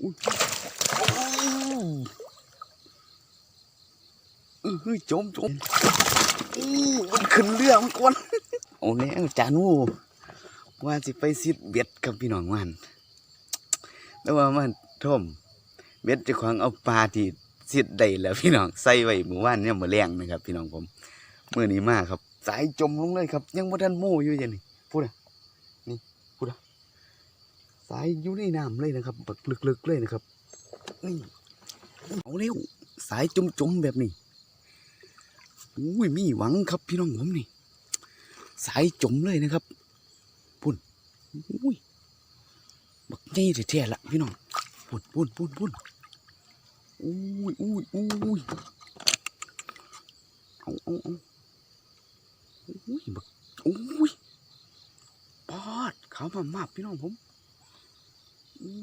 อือเฮ้ยจมจมอู้มันขึ้นเรือมันกวนโอ้แล้วจานูว่าสิไปซิดเบ็ดกับพี่น้องมันแล้วว่ามันท่มเบ็ดจะขวางเอาปลาที่ซิดได้แล้วพี่น้องใส่ไว้เมื่อวานเนี่ยมาแรงนะครับ พี่น้องผมเมื่อนี้มากครับ สายจมลงเลยครับ ยังบ่ทันโม่อยู่ยังนี่พูดอะนี่พูดอะ สายอยู่ในน้ำเลยนะครับบักลึกๆเลยนะครับนี่เอาเร็วสายจมๆแบบนี้อุ้ยมีหวังครับพี่น้องผมนี่ สายจมเลยนะครับพุ่นอุ้ยบักนี่แท้ๆละพี่น้องพุ่นพุ่นพุ่นพุ่นอุ้ยอุ้ยอุ้ยเอาเอาเอาอุ้ยบักอุ้ยปอดเขามามาพี่น้องผม อุ้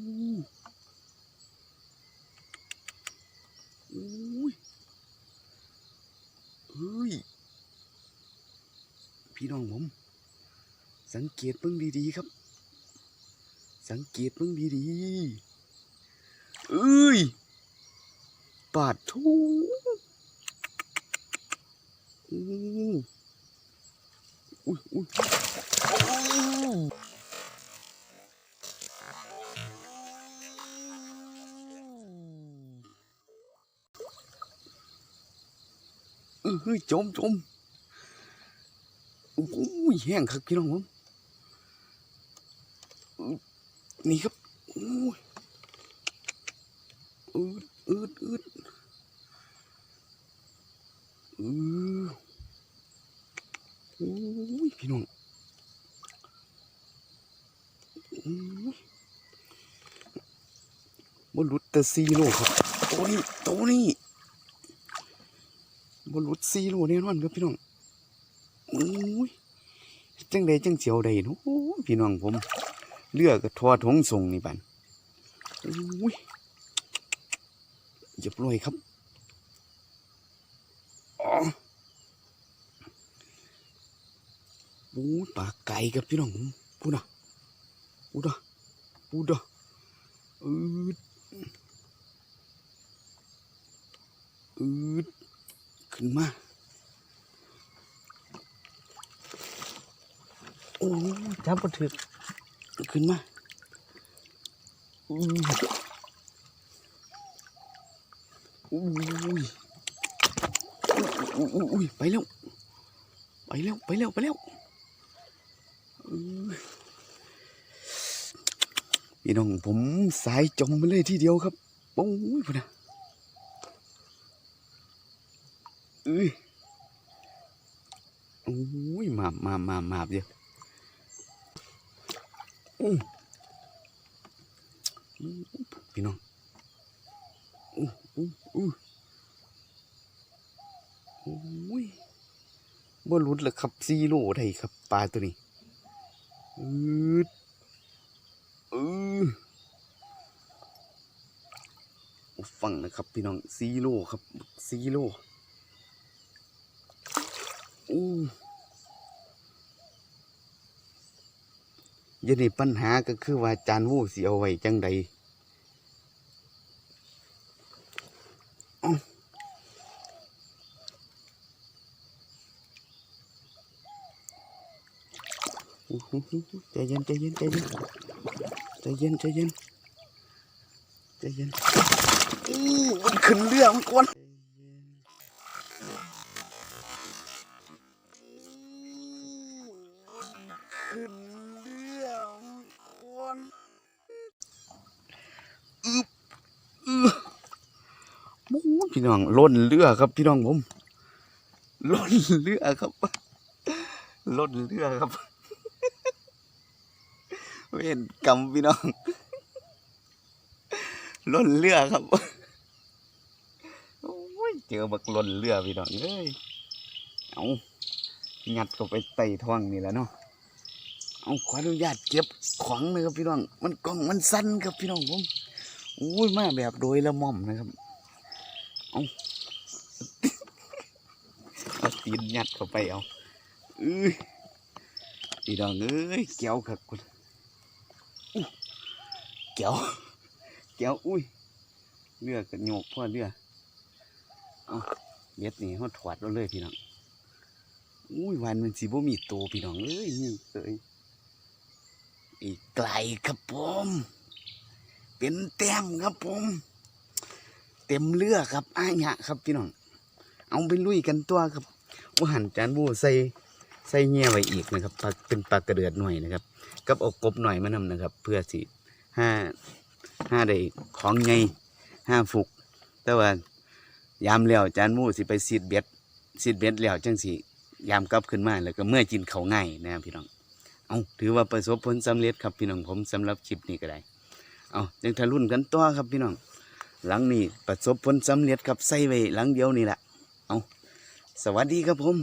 ยเฮ้ย พี่น้องผม สังเกตเบิ่งดีๆครับ สังเกตเบิ่งดีๆเอ้ย ปาดทูอู้อุ้ยอุ้ย เฮ้ยจมจมโอ้โหแห้งครับพี่น้องผมนี่ครับโอ้ยอืดอืดอืดอือโอ้ยพี่น้องบนรุดแต่ซีโร่ครับ ตัวนี้ ตัวนี้ บนรุดซีโร่แน่นอนครับพี่น้องโอ้ยจังใดจังเสียวใดนาะโอ้พี่น้องผม เลือกกระทอทงส่งนี่บันโอ้ยหยียบรวยครับอ๋อโอ้ยปลาไก่ครับพี่น้องผมพูดนะพูดนะพูดนะอืดอืด ขึ้นมา โอ้ยจับปถึกขึ้นมาอุ้ยอุ้ยอุ้ยอุ้ยอุ้ยไปแล้ว ไปแล้ว ไปแล้ว ไปแล้วอุ้ยพี่น้องผมสายจมมาเลยทีเดียวครับโอ้ยพุ่นนะเอ้ยโอ้ยมามามามาเดียวอู้อู้พี่น้องอู้อู้อู้โอ้ยบ่หลุดเลยครับซีโร่ได้ครับปลาตัวนี้อืดอือฟังนะครับ พี่น้องซีโร่ครับซีโร่ ยันนี่ปัญหาก็คือว่าจานวูสิเอาไว้จังใดเอ้าอู้หูหูหูใจเย็นใจเย็นใจเย็นใจเย็นใจเย็นใจเย็นอู้มันขึ้นเรื่อมันกวน พี่น้องล้นเรือครับพี่น้องผมล้นเรือครับล้นเรือครับเว้นกรรมพี่น้องล้นเรือครับโอ้ยเจอบักล้นเรือพี่น้องเอ้ยเอางัดเข้าไปไต่ท้องนี่แหละเนาะเอาขออนุญาตเก็บของเลยครับพี่น้อง มันกล้องมันสั้นครับพี่น้องผมอุ้ยมาแบบโดยละม่อมนะครับ เอาเอาตีนยัดเข้าไปเอาเอ้ยพี่น้องเอ้ยแก้วครับคุณอู้แก้วแก้วอุ้ยเรือกันโยกพ่อเรือเอาเบ็ดนี่เขาถอดเราเลยพี่น้องอุ้ยวันมันสีบ่มีตัวพี่น้องเอ้ยนี่เอ้ยอีกไกลครับผม เป็นแต้มครับผม เต็มเรือครับอ้ายะครับพี่น้องเอาไปลุยกันตัวครับว่าหันจานบูใส่ใส่เงี้ยไว้อีกนะครับปลาเป็นปลากระเดือดหน่อยนะครับ กับอากบหน่อยมานำนะครับ เพื่อสิห้าห้าได้ของไงห้าฟุก แต่ว่ายามแล้วจานบูสิไปซีดเบ็ดซีดเบ็ดแล้วจังสิยามกลับขึ้นมาแล้วก็เมื่อกินเขาง่ายนะครับพี่น้อง เอาถือว่าประสบผลสำเร็จครับพี่น้องผมสำหรับคลิปนี้ก็ได้ เอาจังทะลุนกันต่อครับพี่น้อง หลังนี้ประสบผลสำเร็จครับใส่ไว้หลังเดียวนี่แหละเอาสวัสดีครับผม